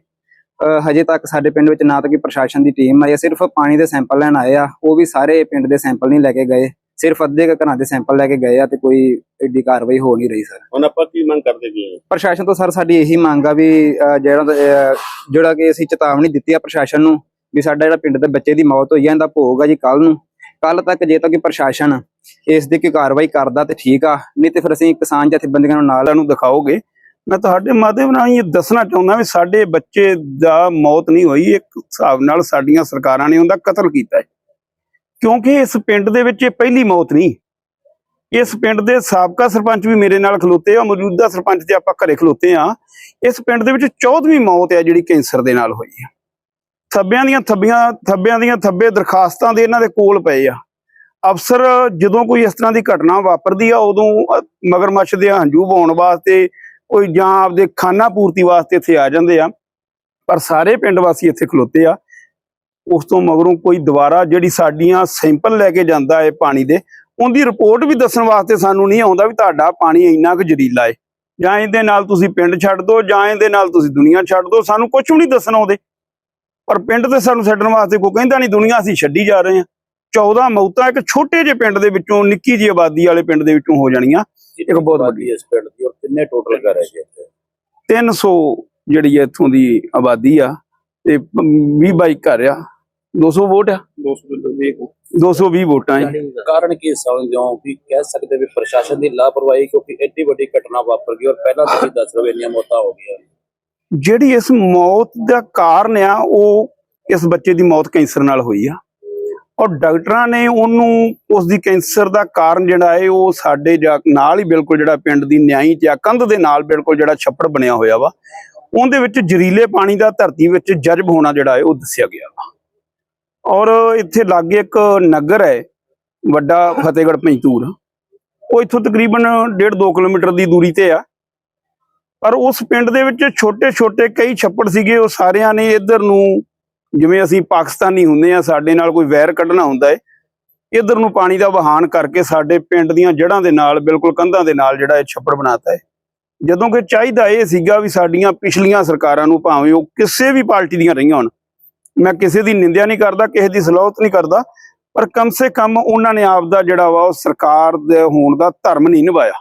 ਹਜੇ ਤੱਕ ਸਾਡੇ ਪਿੰਡ ਵਿੱਚ ਨਾ ਤਾਂ ਕਿ ਪ੍ਰਸ਼ਾਸਨ ਦੀ ਟੀਮ ਆਈ ਹੈ ਸਿਰਫ ਪਾਣੀ ਦੇ ਸੈਂਪਲ ਲੈਣ ਆਏ ਆ ਉਹ ਵੀ ਸਾਰੇ ਪਿੰਡ ਦੇ ਸੈਂਪਲ ਨਹੀਂ ਲੈ ਕੇ ਗਏ ਸਿਰਫ ਅੱਧੇ ਘਰਾਂ ਦੇ ਸੈਂਪਲ ਲੈ ਕੇ ਗਏ ਆ ਤੇ ਕੋਈ ਏਡੀ ਕਾਰਵਾਈ ਹੋ ਨਹੀਂ ਰਹੀ ਸਰ। ਹੁਣ ਆਪਾਂ ਕੀ ਮੰਗ ਕਰਦੇ ਜੀ? ਪ੍ਰਸ਼ਾਸਨ ਤੋਂ ਸਰ ਸਾਡੀ ਇਹੀ ਮੰਗ ਆ ਵੀ ਜਿਹੜਾ ਜਿਹੜਾ ਕਿ ਅਸੀਂ ਚੇਤਾਵਨੀ ਦਿੱਤੀ ਆ ਪ੍ਰਸ਼ਾਸਨ ਨੂੰ ਵੀ ਸਾਡਾ ਜਿਹੜਾ ਪਿੰਡ ਦੇ ਬੱਚੇ ਦੀ ਮੌਤ ਹੋਈ ਆ ਇਹਦਾ ਭੋਗ ਆ ਜੀ ਕੱਲ ਨੂੰ। ਕੱਲ ਤੱਕ ਜੇ ਤੱਕ ਕਿ ਪ੍ਰਸ਼ਾਸਨ ਇਸ ਦੀ ਕੋਈ ਕਾਰਵਾਈ ਕਰਦਾ ਤੇ ਠੀਕ ਆ ਨਹੀਂ ਤੇ ਫਿਰ ਅਸੀਂ ਕਿਸਾਨ ਜਥੇਬੰਦੀਆਂ ਨੂੰ ਨਾਲ ਨੂੰ ਦਿਖਾਓਗੇ ਮੈਂ ਤੁਹਾਡੇ ਮਾਧਿਅਮ ਰਾਹੀਂ ਇਹ ਦੱਸਣਾ ਚਾਹੁੰਦਾ ਵੀ ਸਾਡੇ ਬੱਚੇ ਦਾ ਮੌਤ ਨਹੀਂ ਹੋਈ, ਇੱਕ ਹਿਸਾਬ ਨਾਲ ਸਾਡੀਆਂ ਸਰਕਾਰਾਂ ਨੇ ਉਹਦਾ ਕਤਲ ਕੀਤਾ ਹੈ। ਕਿਉਂਕਿ ਇਸ ਪਿੰਡ ਦੇ ਵਿੱਚ ਇਹ ਪਹਿਲੀ ਮੌਤ ਨਹੀਂ। ਇਸ ਪਿੰਡ ਦੇ ਸਾਬਕਾ ਸਰਪੰਚ ਵੀ ਮੇਰੇ ਨਾਲ ਖਲੋਤੇ ਆ, ਮੌਜੂਦਾ ਸਰਪੰਚ ਤੇ ਆਪਾਂ ਘਰੇ ਖਲੋਤੇ ਆ। ਇਸ ਪਿੰਡ ਦੇ ਵਿੱਚ 14ਵੀਂ ਮੌਤ ਆ ਜਿਹੜੀ ਕੈਂਸਰ ਦੇ ਨਾਲ ਹੋਈ ਆ ਥੱਬਿਆਂ ਦੀਆਂ ਥੱਬੀਆਂ, ਥੱਬਿਆਂ ਦੀਆਂ ਥੱਬੇ ਦਰਖਾਸਤਾਂ ਦੇ ਇਹਨਾਂ ਦੇ ਕੋਲ ਪਏ ਆ। ਅਫਸਰ ਜਦੋਂ ਕੋਈ ਇਸ ਤਰ੍ਹਾਂ ਦੀ ਘਟਨਾ ਵਾਪਰਦੀ ਆ, ਉਦੋਂ ਮਗਰਮੱਛ ਦੇ ਹੰਝੂ ਪਾਉਣ ਵਾਸਤੇ ਕੋਈ ਜਾਂ ਆਪਦੇ ਖਾਨਾ ਪੂਰਤੀ ਵਾਸਤੇ ਇੱਥੇ ਆ ਜਾਂਦੇ ਆ, ਪਰ ਸਾਰੇ ਪਿੰਡ ਵਾਸੀ ਇੱਥੇ ਖਲੋਤੇ ਆ। ਉਸ ਤੋਂ ਮਗਰੋਂ ਕੋਈ ਦੁਬਾਰਾ ਜਿਹੜੀ ਸਾਡੀਆਂ ਸੈਂਪਲ ਲੈ ਕੇ ਜਾਂਦਾ ਹੈ ਪਾਣੀ ਦੇ, ਉਹਦੀ ਰਿਪੋਰਟ ਵੀ ਦੱਸਣ ਵਾਸਤੇ ਸਾਨੂੰ ਨਹੀਂ ਆਉਂਦਾ ਵੀ ਤੁਹਾਡਾ ਪਾਣੀ ਇੰਨਾ ਕੁ ਜ਼ਹਿਰੀਲਾ ਹੈ ਜਾਂ ਇਹਦੇ ਨਾਲ ਤੁਸੀਂ ਪਿੰਡ ਛੱਡ ਦਿਓ ਜਾਂ ਇਹਦੇ ਨਾਲ ਤੁਸੀਂ ਦੁਨੀਆ ਛੱਡ ਦਿਓ ਸਾਨੂੰ ਕੁਝ ਵੀ ਨਹੀਂ ਦੱਸਣ ਆਉਂਦੇ ਪਰ ਪਿੰਡ ਤੇ ਸਾਨੂੰ ਛੱਡਣ ਵਾਸਤੇ ਕੋਈ ਕਹਿੰਦਾ ਨਹੀਂ, ਦੁਨੀਆ ਅਸੀਂ ਛੱਡੀ ਜਾ ਰਹੇ ਹਾਂ। 14 ਮੌਤਾਂ ਇੱਕ ਛੋਟੇ ਜਿਹੇ ਪਿੰਡ ਦੇ ਵਿੱਚੋਂ, ਨਿੱਕੀ ਜਿਹੀ ਆਬਾਦੀ ਵਾਲੇ ਪਿੰਡ ਦੇ ਵਿੱਚੋਂ ਹੋ ਜਾਣੀਆਂ। ਇੱਕ ਬਹੁਤ ਵੱਡੀ ਇਸ ਪਿੰਡ ਦੀ ਔਰ ਕਿੰਨੇ ਟੋਟਲ ਘਰ ਹੈ ਜੀ ਇੱਥੇ 300 ਜਿਹੜੀ ਹੈ ਇੱਥੋਂ ਦੀ ਆਬਾਦੀ ਆ ਤੇ 20 ਬਾਈ ਘਰ ਆ 200 ਵੋਟ ਆ। 220 ਵੋਟਾਂ। ਹੈ ਕਾਰਨ ਕੀ ਸਮਝਦੇ ਹੋ ਕਿ ਕਹਿ ਸਕਦੇ ਵੀ ਪ੍ਰਸ਼ਾਸਨ ਦੀ ਲਾਪਰਵਾਹੀ ਕਿਉਂਕਿ ਐਡੀ ਵੱਡੀ ਘਟਨਾ ਵਾਪਰ ਗਈ ਔਰ ਪਹਿਲਾਂ ਤੁਸੀਂ ਦੱਸ ਰਹੇ ਇੰਨੀਆਂ ਮੌਤਾਂ ਹੋ ਗਈਆਂ। ਜਿਹੜੀ ਇਸ ਮੌਤ ਦਾ ਕਾਰਨ ਆ ਉਹ ਇਸ ਬੱਚੇ ਦੀ ਮੌਤ ਕੈਂਸਰ ਨਾਲ ਹੋਈ ਆ। ਔਰ ਡਾਕਟਰਾਂ ਨੇ ਉਹਨੂੰ ਉਸ ਦੀ ਕੈਂਸਰ ਦਾ ਕਾਰਨ ਜਿਹੜਾ ਹੈ, ਉਹ ਸਾਡੇ ਜਾ- ਨਾਲ ਹੀ ਬਿਲਕੁਲ ਜਿਹੜਾ ਪਿੰਡ ਦੀ ਨਿਆਈ ਤੇ ਆ ਕੰਧ ਦੇ ਨਾਲ ਬਿਲਕੁਲ ਜਿਹੜਾ ਛੱਪੜ ਬਣਿਆ ਹੋਇਆ ਵਾ, ਉਹਦੇ ਵਿੱਚ ਜ਼ਰੀਲੇ ਪਾਣੀ ਦਾ ਧਰਤੀ ਵਿੱਚ ਜਜ਼ਬ ਹੋਣਾ ਜਿਹੜਾ ਹੈ, ਉਹ ਦੱਸਿਆ ਗਿਆ ਵਾ। ਔਰ ਇੱਥੇ ਲਾਗੇ ਇੱਕ ਨਗਰ ਹੈ, ਵੱਡਾ ਫਤਿਹਗੜ੍ਹ ਪੰਜਤੂਰ ਉਹ ਇੱਥੋਂ ਤਕਰੀਬਨ 1.5-2 ਕਿਲੋਮੀਟਰ ਦੀ ਦੂਰੀ ਤੇ ਆ। ਪਰ ਉਸ ਪਿੰਡ ਦੇ ਵਿੱਚ ਛੋਟੇ ਛੋਟੇ ਕਈ ਛੱਪੜ ਸੀਗੇ, ਉਹ ਸਾਰਿਆਂ ਨੇ ਇੱਧਰ ਨੂੰ ਜਿਵੇਂ ਅਸੀਂ ਪਾਕਿਸਤਾਨੀ ਹੁੰਦੇ ਆ ਸਾਡੇ ਨਾਲ ਕੋਈ ਵੈਰ ਕੱਢਣਾ ਹੁੰਦਾ ਏ, ਇੱਧਰ ਨੂੰ ਪਾਣੀ ਦਾ ਵਹਾਨ ਕਰਕੇ ਸਾਡੇ ਪਿੰਡ ਦੀਆਂ ਜੜ੍ਹਾਂ ਦੇ ਨਾਲ, ਬਿਲਕੁਲ ਕੰਧਾਂ ਦੇ ਨਾਲ ਜਿਹੜਾ ਇਹ ਛੱਪੜ ਬਣਾਤਾ ਹੈ ਜਦੋਂ ਕਿ ਚਾਹੀਦਾ ਇਹ ਸੀਗਾ ਵੀ ਸਾਡੀਆਂ ਪਿਛਲੀਆਂ ਸਰਕਾਰਾਂ ਨੂੰ ਭਾਵੇਂ ਉਹ ਕਿਸੇ ਵੀ ਪਾਰਟੀ ਦੀਆਂ ਰਹੀਆਂ ਹੋਣ, ਮੈਂ ਕਿਸੇ ਦੀ ਨਿੰਦਿਆ ਨਹੀਂ ਕਰਦਾ, ਕਿਸੇ ਦੀ ਸਲਾਹਤ ਨਹੀਂ ਕਰਦਾ, ਪਰ ਕਮ ਸੇ ਕਮ ਉਹਨਾਂ ਨੇ ਆਪ ਦਾ ਜਿਹੜਾ ਵਾ ਉਹ ਸਰਕਾਰ ਦੇ ਹੋਣ ਦਾ ਧਰਮ ਨਹੀਂ ਨਿਭਾਇਆ।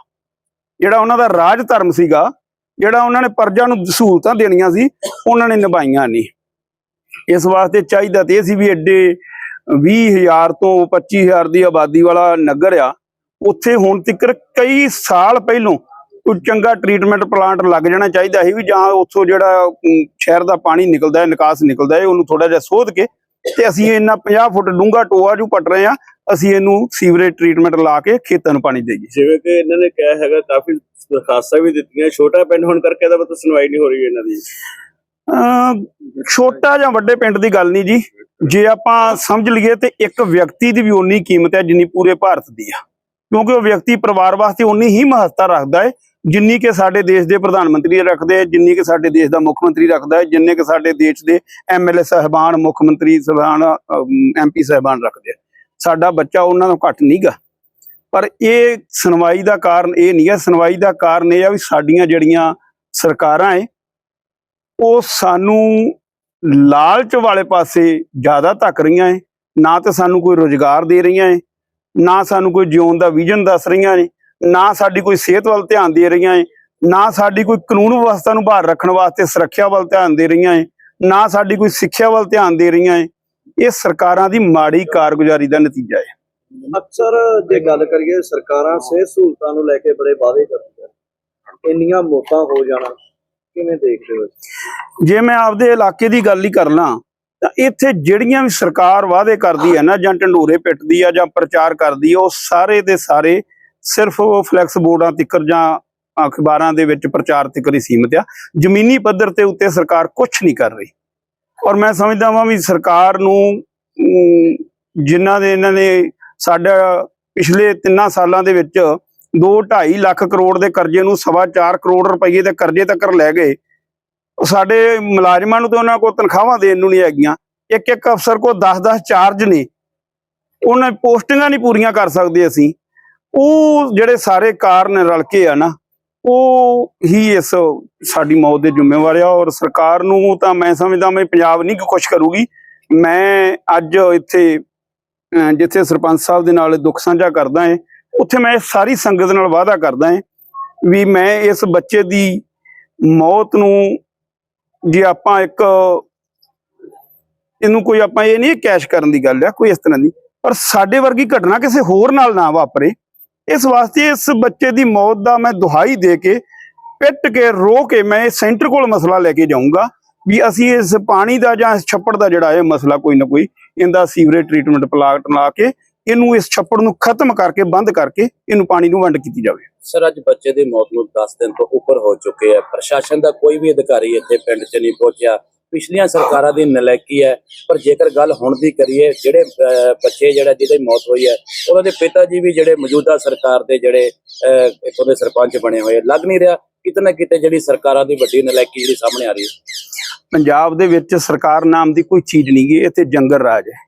ਜਿਹੜਾ ਉਹਨਾਂ ਦਾ ਰਾਜ ਧਰਮ ਸੀਗਾ, ਜਿਹੜਾ ਉਹਨਾਂ ਨੇ ਪਰਜਾ ਨੂੰ ਸਹੂਲਤਾਂ ਦੇਣੀਆਂ ਸੀ, ਉਹਨਾਂ ਨੇ ਨਿਭਾਈਆਂ ਨਹੀਂ। ਇਸ ਵਾਸਤੇ ਚਾਹੀਦਾ ਤੇ ਇਹ ਸੀ ਵੀ ਐਡੇ 20000 ਤੋਂ 25000 ਦੀ ਆਬਾਦੀ ਵਾਲਾ ਨਗਰ ਆ। ਉੱਥੇ ਹੁਣ ਤੱਕ ਕਈ ਸਾਲ ਪਹਿਲੋਂ ਕੋਈ ਚੰਗਾ ਟ੍ਰੀਟਮੈਂਟ ਪਲਾਂਟ ਲੱਗ ਜਾਣਾ ਚਾਹੀਦਾ ਸੀ ਵੀ ਜਾਂ ਉੱਥੋਂ ਜਿਹੜਾ ਸ਼ਹਿਰ ਦਾ ਪਾਣੀ ਨਿਕਲਦਾ ਹੈ, ਨਿਕਾਸ ਨਿਕਲਦਾ ਹੈ, ਉਹਨੂੰ ਥੋੜਾ ਜਿਹਾ ਸੋਧ ਕੇ ਤੇ ਅਸੀਂ ਇਹਨਾਂ 50 ਫੁੱਟ ਡੂੰਘਾ ਟੋਆ ਜੂ ਪਟ ਰਹੇ ਆ ਅਸੀਂ ਇਹਨੂੰ ਸੀਵਰੇਜ ਟ੍ਰੀਟਮੈਂਟ ਲਾ ਕੇ ਖੇਤਾਂ ਨੂੰ ਪਾਣੀ ਦੇਈਏ। ਜਿਵੇਂ ਕਿ ਇਹਨਾਂ ਨੇ ਕਿਹਾ ਹੈਗਾ, ਕਾਫੀ ਦਰਖਾਸਤਾਂ ਵੀ ਦਿੱਤੀਆਂ, ਛੋਟਾ ਪਿੰਡ ਹੋਣ ਕਰਕੇ ਇਹਦਾ ਮਤਲਬ ਸੁਣਵਾਈ ਨਹੀਂ ਹੋ ਰਹੀ ਇਹਨਾਂ ਦੀ। ਛੋਟਾ ਜਾਂ ਵੱਡੇ ਪਿੰਡ ਦੀ ਗੱਲ ਨਹੀਂ ਜੀ। ਜੇ ਆਪਾਂ ਸਮਝ ਲਈਏ ਤੇ ਇੱਕ ਵਿਅਕਤੀ ਦੀ ਵੀ ਉਨੀ ਕੀਮਤ ਹੈ ਜਿੰਨੀ ਪੂਰੇ ਭਾਰਤ ਦੀ ਆ। ਕਿਉਂਕਿ ਉਹ ਵਿਅਕਤੀ ਪਰਿਵਾਰ ਵਾਸਤੇ ਉਨੀ ਹੀ ਮਹੱਤਤਾ ਰੱਖਦਾ ਹੈ, ਜਿੰਨੀ ਕਿ ਸਾਡੇ ਦੇਸ਼ ਦੇ ਪ੍ਰਧਾਨ ਮੰਤਰੀ ਰੱਖਦੇ ਆ, ਜਿੰਨੀ ਕਿ ਸਾਡੇ ਦੇਸ਼ ਦਾ ਮੁੱਖ ਮੰਤਰੀ ਰੱਖਦਾ ਹੈ, ਜਿੰਨੇ ਕਿ ਸਾਡੇ ਦੇਸ਼ ਦੇ ਐਮਐਲਏ ਸਾਹਿਬਾਨ, ਮੁੱਖ ਮੰਤਰੀ ਸਾਹਿਬਾਨ ਐਮਪੀ ਸਾਹਿਬਾਨ ਰੱਖਦੇ ਆ। ਸਾਡਾ ਬੱਚਾ ਉਹਨਾਂ ਤੋਂ ਘੱਟ ਨਹੀਂਗਾ ਪਰ ਇਹ ਸੁਣਵਾਈ ਦਾ ਕਾਰਨ ਇਹ ਨਹੀਂ ਹੈ। ਸੁਣਵਾਈ ਦਾ ਕਾਰਨ ਇਹ ਆ ਵੀ ਸਾਡੀਆਂ ਜਿਹੜੀਆਂ ਸਰਕਾਰਾਂ ਏ ਉਹ ਸਾਨੂੰ ਲਾਲਚ ਵਾਲੇ ਪਾਸੇ ਜ਼ਿਆਦਾ ਧੱਕ ਰਹੀਆਂ ਏ ਨਾ ਤਾਂ ਸਾਨੂੰ ਕੋਈ ਰੋਜ਼ਗਾਰ ਦੇ ਰਹੀਆਂ ਏ ਨਾ ਸਾਨੂੰ ਕੋਈ ਜਿਉਣ ਦਾ ਵਿਜ਼ਨ ਦੱਸ ਰਹੀਆਂ ਨੇ, ਨਾ ਸਾਡੀ ਕੋਈ ਸਿਹਤ ਵੱਲ ਧਿਆਨ ਦੇ ਰਹੀਆਂ ਏ ਨਾ ਸਾਡੀ ਕੋਈ ਕਾਨੂੰਨ ਵਿਵਸਥਾ ਨੂੰ ਬਾਹਰ ਰੱਖਣ ਵਾਸਤੇ ਸੁਰੱਖਿਆ ਵੱਲ ਧਿਆਨ ਦੇ ਰਹੀਆਂ ਏ ਨਾ ਸਾਡੀ ਕੋਈ ਸਿੱਖਿਆ ਵੱਲ ਧਿਆਨ ਦੇ ਰਹੀਆਂ ਏ ਇਹ ਸਰਕਾਰਾਂ ਦੀ ਮਾੜੀ ਕਾਰਗੁਜ਼ਾਰੀ ਦਾ ਨਤੀਜਾ ਹੈ। ਅਕਸਰ ਜੇ ਗੱਲ ਕਰੀਏ, ਸਰਕਾਰਾਂ ਸਿਹਤ ਸਹੂਲਤਾਂ ਨੂੰ ਲੈ ਕੇ ਬੜੇ ਵਾਅਦੇ ਕਰਦੀਆਂ ਇੰਨੀਆਂ ਮੌਤਾਂ ਹੋ ਜਾਣਾ। ਕਿਵੇਂ ਦੇਖਦੇ ਹੋ ਜੇ ਮੈਂ ਆਪਦੇ ਇਲਾਕੇ ਦੀ ਗੱਲ ਹੀ ਕਰ ਲਾਂ ਤਾਂ ਇੱਥੇ ਜਿਹੜੀਆਂ ਵੀ ਸਰਕਾਰ ਵਾਅਦੇ ਕਰਦੀ ਹੈ ਨਾ ਜਾਂ ਢੰਡੋਰੇ ਪਿੱਟਦੀ ਆ ਜਾਂ ਪ੍ਰਚਾਰ ਕਰਦੀ ਆ ਉਹ ਸਾਰੇ ਦੇ ਸਾਰੇ ਸਿਰਫ ਉਹ ਫਲੈਕਸ ਬੋਰਡਾਂ ਤਿੱਕਰ ਜਾਂ ਅਖਬਾਰਾਂ ਦੇ ਵਿੱਚ ਪ੍ਰਚਾਰ ਤਿੱਕਰ ਹੀ ਸੀਮਿਤ ਆ। ਜ਼ਮੀਨੀ ਪੱਧਰ ਤੇ ਉੱਤੇ ਸਰਕਾਰ ਕੁਝ ਨਹੀਂ ਕਰ ਰਹੀ। ਔਰ ਮੈਂ ਸਮਝਦਾ ਵਾਂ ਵੀ ਸਰਕਾਰ ਨੂੰ ਅਮ, ਜਿਨ੍ਹਾਂ ਦੇ ਇਹਨਾਂ ਨੇ ਸਾਡਾ ਪਿਛਲੇ ਤਿੰਨਾਂ ਸਾਲਾਂ ਦੇ ਵਿੱਚ 2.5 ਲੱਖ ਕਰੋੜ ਦੇ ਕਰਜ਼ੇ ਨੂੰ ਸਵਾ ਚਾਰ ਕਰੋੜ ਰੁਪਏ ਦੇ ਕਰਜ਼ੇ ਤੱਕ ਲੈ ਗਏ। ਉਹ ਸਾਡੇ ਮੁਲਾਜ਼ਮਾਂ ਨੂੰ ਤੇ ਉਹਨਾਂ ਕੋਲ ਤਨਖਾਹਾਂ ਦੇਣ ਨੂੰ ਨਹੀਂ ਹੈਗੀਆਂ। ਇੱਕ ਇੱਕ ਅਫਸਰ ਕੋਲ 10-10 ਚਾਰਜ ਨੇ। ਉਹਨਾਂ ਪੋਸਟਿੰਗਾਂ ਨਹੀਂ ਪੂਰੀਆਂ ਕਰ ਸਕਦੇ ਅਸੀਂ। ਉਹ ਜਿਹੜੇ ਸਾਰੇ ਕਾਰਨ ਰਲ ਕੇ ਆ ਨਾ ਉਹ ਹੀ ਇਸ ਸਾਡੀ ਮੌਤ ਦੇ ਜ਼ਿੰਮੇਵਾਰ ਆ ਔਰ ਸਰਕਾਰ ਨੂੰ ਤਾਂ ਮੈਂ ਸਮਝਦਾ ਮੈਂ ਪੰਜਾਬ ਨਹੀਂ ਕੁਝ ਕਰੂਗੀ। ਮੈਂ ਅੱਜ ਇੱਥੇ ਅਹ, ਜਿੱਥੇ ਸਰਪੰਚ ਸਾਹਿਬ ਦੇ ਨਾਲ ਦੁੱਖ ਸਾਂਝਾ ਕਰਦਾ ਹਾਂ ਉੱਥੇ ਮੈਂ ਸਾਰੀ ਸੰਗਤ ਨਾਲ ਵਾਅਦਾ ਕਰਦਾ ਹਾਂ ਵੀ ਮੈਂ ਇਸ ਬੱਚੇ ਦੀ ਮੌਤ ਨੂੰ ਜੇ ਆਪਾਂ ਇੱਕ ਇਹਨੂੰ ਕੋਈ ਆਪਾਂ ਇਹ ਨਹੀਂ ਕੈਸ਼ ਕਰਨ ਦੀ ਗੱਲ ਆ, ਕੋਈ ਇਸ ਤਰ੍ਹਾਂ ਦੀ, ਪਰ ਸਾਡੇ ਵਰਗੀ ਘਟਨਾ ਕਿਸੇ ਹੋਰ ਨਾਲ ਨਾ ਵਾਪਰੇ। ਇਸ ਵਾਸਤੇ ਇਸ ਬੱਚੇ ਦੀ ਮੌਤ ਦਾ ਮੈਂ ਦੁਹਾਈ ਦੇ ਕੇ, ਪਿੱਟ ਕੇ, ਰੋ ਕੇ ਮੈਂ ਇਹ ਸੈਂਟਰ ਕੋਲ ਮਸਲਾ ਲੈ ਕੇ ਜਾਊਂਗਾ ਵੀ ਅਸੀਂ ਇਸ ਪਾਣੀ ਦਾ ਜਾਂ ਇਸ ਛੱਪੜ ਦਾ ਜਿਹੜਾ ਇਹ ਮਸਲਾ ਕੋਈ ਨਾ ਕੋਈ, ਇਹਦਾ ਸੀਵਰੇਜ ਟ੍ਰੀਟਮੈਂਟ ਪਲਾਂਟ ਲਾ ਕੇ ਇਹਨੂੰ ਇਸ ਛੱਪੜ ਨੂੰ ਖਤਮ ਕਰਕੇ ਬੰਦ ਕਰਕੇ ਇਹਨੂੰ ਪਾਣੀ ਨੂੰ ਵੰਡ ਕੀਤੀ ਜਾਵੇ। ਸਰ ਅੱਜ ਬੱਚੇ ਦੀ ਮੌਤ ਨੂੰ 10 ਦਿਨ ਤੋਂ ਉੱਪਰ ਹੋ ਚੁੱਕੇ ਆ। ਪ੍ਰਸ਼ਾਸਨ ਦਾ ਕੋਈ ਵੀ ਅਧਿਕਾਰੀ ਇੱਥੇ ਪਿੰਡ 'ਚ ਨਹੀਂ ਪਹੁੰਚਿਆ। ਪਿਛਲੀਆਂ ਸਰਕਾਰਾਂ ਦੀ ਨਲਾਇਕੀ ਹੈ। ਪਰ ਜੇਕਰ ਗੱਲ ਹੁਣ ਦੀ ਕਰੀਏ ਜਿਹੜੇ ਬੱਚੇ ਜਿਹੜਾ ਜਿਹਦੀ ਮੌਤ ਹੋਈ ਹੈ ਉਹਨਾਂ ਦੇ ਪਿਤਾ ਜੀ ਵੀ ਜਿਹੜੇ ਮੌਜੂਦਾ ਸਰਕਾਰ ਦੇ ਜਿਹੜੇ ਇੱਥੋਂ ਦੇ ਸਰਪੰਚ ਬਣੇ ਹੋਏ ਲੱਗ ਨਹੀਂ ਰਿਹਾ ਕਿਤੇ ਨਾ ਕਿਤੇ ਜਿਹੜੀ ਸਰਕਾਰਾਂ ਦੀ ਵੱਡੀ ਨਲਾਇਕੀ ਜਿਹੜੀ ਸਾਹਮਣੇ ਆ ਰਹੀ ਹੈ। ਪੰਜਾਬ ਦੇ ਵਿੱਚ ਸਰਕਾਰ ਨਾਮ ਦੀ ਕੋਈ ਚੀਜ਼ ਨਹੀਂ ਗੀ। ਇੱਥੇ ਜੰਗਲ ਰਾਜ ਹੈ।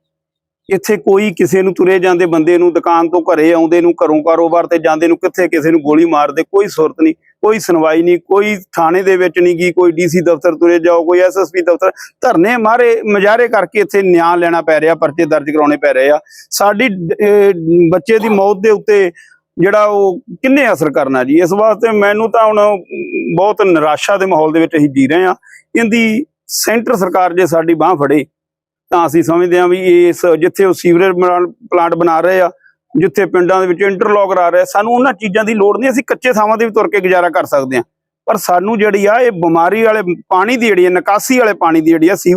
ਇੱਥੇ ਕੋਈ ਕਿਸੇ ਨੂੰ ਤੁਰੇ ਜਾਂਦੇ ਬੰਦੇ ਨੂੰ, ਦੁਕਾਨ ਤੋਂ ਘਰੇ ਆਉਂਦੇ ਨੂੰ, ਘਰੋਂ ਕਾਰੋਬਾਰ ਤੇ ਜਾਂਦੇ ਨੂੰ, ਕਿੱਥੇ ਕਿਸੇ ਨੂੰ ਗੋਲੀ ਮਾਰਦੇ, ਕੋਈ ਸੁਰਤ ਨਹੀਂ, ਕੋਈ ਸੁਣਵਾਈ ਨਹੀਂ, ਕੋਈ ਥਾਣੇ ਦੇ ਵਿੱਚ ਨਹੀਂ ਗਈ, ਕੋਈ ਡੀਸੀ ਦਫ਼ਤਰ ਤੁਰੇ ਜਾਓ, ਕੋਈ ਐਸਐਸਪੀ ਦਫ਼ਤਰ, ਧਰਨੇ ਮਾਰੇ ਮਜਾਰੇ ਕਰਕੇ ਇੱਥੇ ਨਿਆਂ ਲੈਣਾ ਪੈ ਰਿਹਾ, ਪਰਚੇ ਦਰਜ ਕਰਾਉਣੇ ਪੈ ਰਹੇ ਆ। ਸਾਡੀ ਬੱਚੇ ਦੀ ਮੌਤ ਦੇ ਉੱਤੇ ਜਿਹੜਾ ਉਹ ਕਿੰਨੇ ਅਸਰ ਕਰਨਾ ਜੀ? ਇਸ ਵਾਸਤੇ ਮੈਨੂੰ ਤਾਂ ਹੁਣ ਬਹੁਤ ਨਿਰਾਸ਼ਾ ਦੇ ਮਾਹੌਲ ਦੇ ਵਿੱਚ ਅਸੀਂ ਜੀ ਰਹੇ ਆ ਇਹਦੀ ਸੈਂਟਰ ਸਰਕਾਰ ਜੇ ਸਾਡੀ ਬਾਹ ਫੜੇ ਤਾਂ ਅਸੀਂ ਸਮਝਦੇ ਹਾਂ ਵੀ ਇਸ ਜਿੱਥੇ ਉਹ ਸੀਵਰੇਜ ਪਲਾਂਟ ਬਣਾ ਰਹੇ ਆ ਜਿੱਥੇ ਪਿੰਡਾਂ ਦੇ ਵਿੱਚ ਇੰਟਰਲੌਕ ਕਰਾ ਰਹੇ ਆ, ਸਾਨੂੰ ਉਹਨਾਂ ਚੀਜ਼ਾਂ ਦੀ ਲੋੜ ਨਹੀਂ ਅਸੀਂ ਕੱਚੇ ਥਾਵਾਂ ਤੇ ਵੀ ਤੁਰ ਕੇ ਗੁਜ਼ਾਰਾ ਕਰ ਸਕਦੇ ਹਾਂ। ਪਰ ਸਾਨੂੰ ਜਿਹੜੀ ਆ ਇਹ ਬਿਮਾਰੀ ਵਾਲੇ ਪਾਣੀ ਦੀ ਜਿਹੜੀ ਆ ਨਿਕਾਸੀ ਵਾਲੇ ਪਾਣੀ ਦੀ ਜਿਹੜੀ ਆ ਸੀਵਰ